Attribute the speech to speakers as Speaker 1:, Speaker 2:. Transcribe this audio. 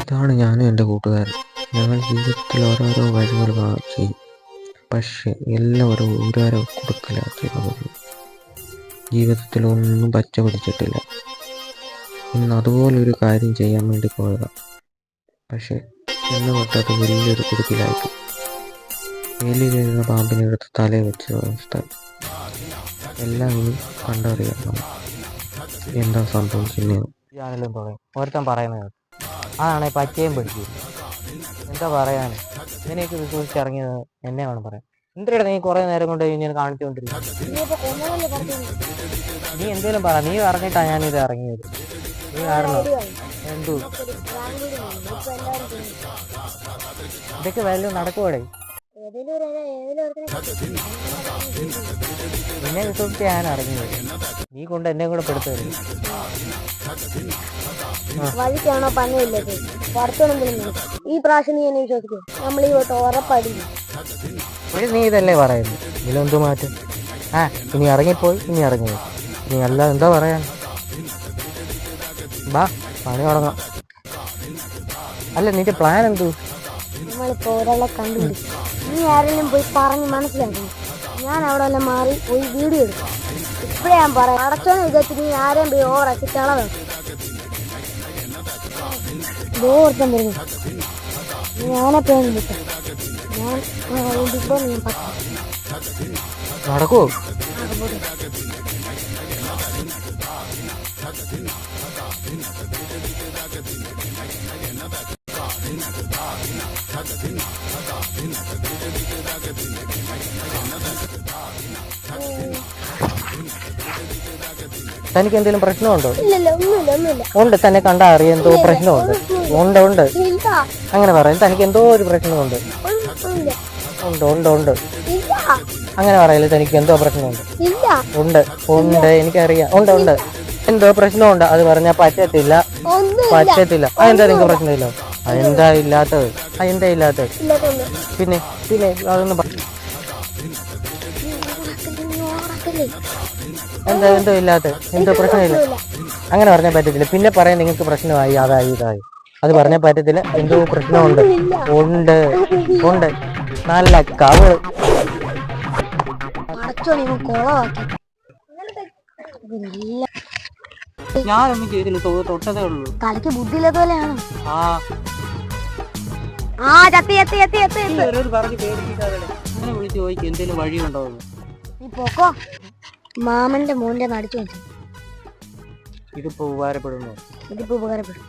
Speaker 1: ഇതാണ് ഞാനും എന്റെ കൂട്ടുകാരൻ. ഞങ്ങൾ ജീവിതത്തിൽ ഓരോരോ വഴികൾ ചെയ്യും പക്ഷെ എല്ലാം ഒരു ഊരാര കൊടുക്കലാണ് ചെയ്യുന്നത് ജീവിതത്തിൽ ഒന്നും പച്ച പിടിച്ചിട്ടില്ല ഇന്ന് അതുപോലൊരു കാര്യം ചെയ്യാൻ വേണ്ടി പോയതാണ് പക്ഷെ എന്ന് തൊട്ടത് വലിയൊരു കുടുക്കിലാക്കി. വേലിയിലിരുന്ന പാമ്പിനെ എടുത്ത് തലയിൽ വെച്ച അവസ്ഥ എല്ലാം ഇനി കണ്ടറിയാം. എന്താ
Speaker 2: പറയും. ഒരുത്തൻ പറയുന്നത്. അതാണെ പച്ചയും പിടിക്കും എന്താ പറയാൻ ഇങ്ങനെയൊക്കെ വിശ്വസിച്ച് ഇറങ്ങിയത് എന്നെ വേണം പറയാൻ. എന്തിനാ നീ കുറെ നേരം കൊണ്ട് ഞാൻ കാണിച്ചുകൊണ്ടിരിക്കും നീ എന്തേലും പറ. നീ പറഞ്ഞിട്ടാ ഞാൻ ഇത് ഇറങ്ങിയത്. നീ കാരണം എന്തു? ഇതൊക്കെ വല്ലതും നടക്കുവാടേ? എന്നെ വിശ്വസിച്ച് ഞാൻ ഇറങ്ങിയത്. നീ കൊണ്ട് എന്നെ കൂടെ പെടുത്തരുത്
Speaker 3: വഴിക്കാണോ പന്നിയില്ലത് പുറത്തുണെങ്കിലും ഈ പ്രാവശ്യം നീ എന്നെ വിശ്വസിക്കും? നമ്മൾ ഈ വട്ടം ഉറപ്പടിക്കും
Speaker 2: ഒരു നീ ഇതല്ലേ പറയുന്നത് ഇതിലെന്ത് മാറ്റം? ആ ഇനി ഇറങ്ങിപ്പോയി ഇനി ഇറങ്ങിപ്പോയി ഇനി അല്ല എന്താ പറയാൻ ബാ പണി തുടങ്ങാം. അല്ല നിന്റെ പ്ലാൻ എന്തു?
Speaker 3: നമ്മളിപ്പോ ഒരാളെ കണ്ടുപിടിക്കും നീ ആരെങ്കിലും പോയി പറഞ്ഞ് മനസ്സിലാക്കണം. ഞാൻ അവിടെ വല്ല മാറി പോയി വീഡിയോ എടുക്കാം. ഇപ്പഴേ ഞാൻ പറയാം. അടച്ചോന്ന് വിചാരിച്ചിട്ട് നീ ആരെയും പോയി ഓവറാക്കി ചളവാ ഓർത്തം വരുന്നു ഞാനപ്പോ ഞാൻ ഇപ്പോ നീ പറ്റും
Speaker 2: നടക്കുവോ? തനിക്ക് എന്തെങ്കിലും പ്രശ്നമുണ്ടോ ഉണ്ട് തന്നെ കണ്ടാ അറിയാം എന്തോ പ്രശ്നമുണ്ട്. ഉണ്ട് ഉണ്ട്. അങ്ങനെ പറയാം. തനിക്ക് എന്തോ ഒരു പ്രശ്നമുണ്ട്. ഉണ്ട്. ഉണ്ട് ഉണ്ട് അങ്ങനെ പറയല്ലേ തനിക്ക് എന്തോ പ്രശ്നമുണ്ട്. ഉണ്ട് ഉണ്ട് എനിക്കറിയാം. ഉണ്ട് ഉണ്ട്. എന്തോ പ്രശ്നമുണ്ട്. അത് പറഞ്ഞാൽ പറ്റത്തില്ല. പറ്റത്തില്ല. ആ എന്താ നിങ്ങൾക്ക് പ്രശ്നമില്ല അതെന്താ ഇല്ലാത്തത്? അതെന്താ ഇല്ലാത്തത്? പിന്നെ പിന്നെ അതൊന്നും പറ- എന്താ എന്തോ ഇല്ലാത്ത? എന്തോ പ്രശ്നമില്ല. അങ്ങനെ പറഞ്ഞാൽ പറ്റത്തില്ല. പിന്നെ പറയാൻ നിങ്ങൾക്ക് പ്രശ്നമായി. അതായി ഇതായി അത് പറഞ്ഞാൽ പറ്റത്തില്ല. എന്തോ പ്രശ്നമുണ്ട്. ഉണ്ട്. ഉണ്ട്. നല്ല
Speaker 3: കവൾ
Speaker 2: ഞാനൊന്നും ചെയ്തില്ല. തൊട്ടതേ ഉള്ളൂ.
Speaker 3: തലയ്ക്ക് ബുദ്ധിയില്ലാത്ത പോലെയാണ്?
Speaker 2: ആ.
Speaker 3: ആ ചത്തി ചത്തി ചത്തി ചത്തി
Speaker 2: പറഞ്ഞു പേടിപ്പിക്കാതെ. അങ്ങനെ വിളിച്ച് ചോദിക്കും എന്തെങ്കിലും വഴിയുണ്ടോ എന്ന്.
Speaker 3: നീ പോക്കോ. മാമന്റെ മോന്റെ നടിച്ചു വെച്ചു
Speaker 2: ഇതിപ്പോ ഉപകാരപ്പെടുന്നു?
Speaker 3: ഇതിപ്പോ ഉപകാരപ്പെടും.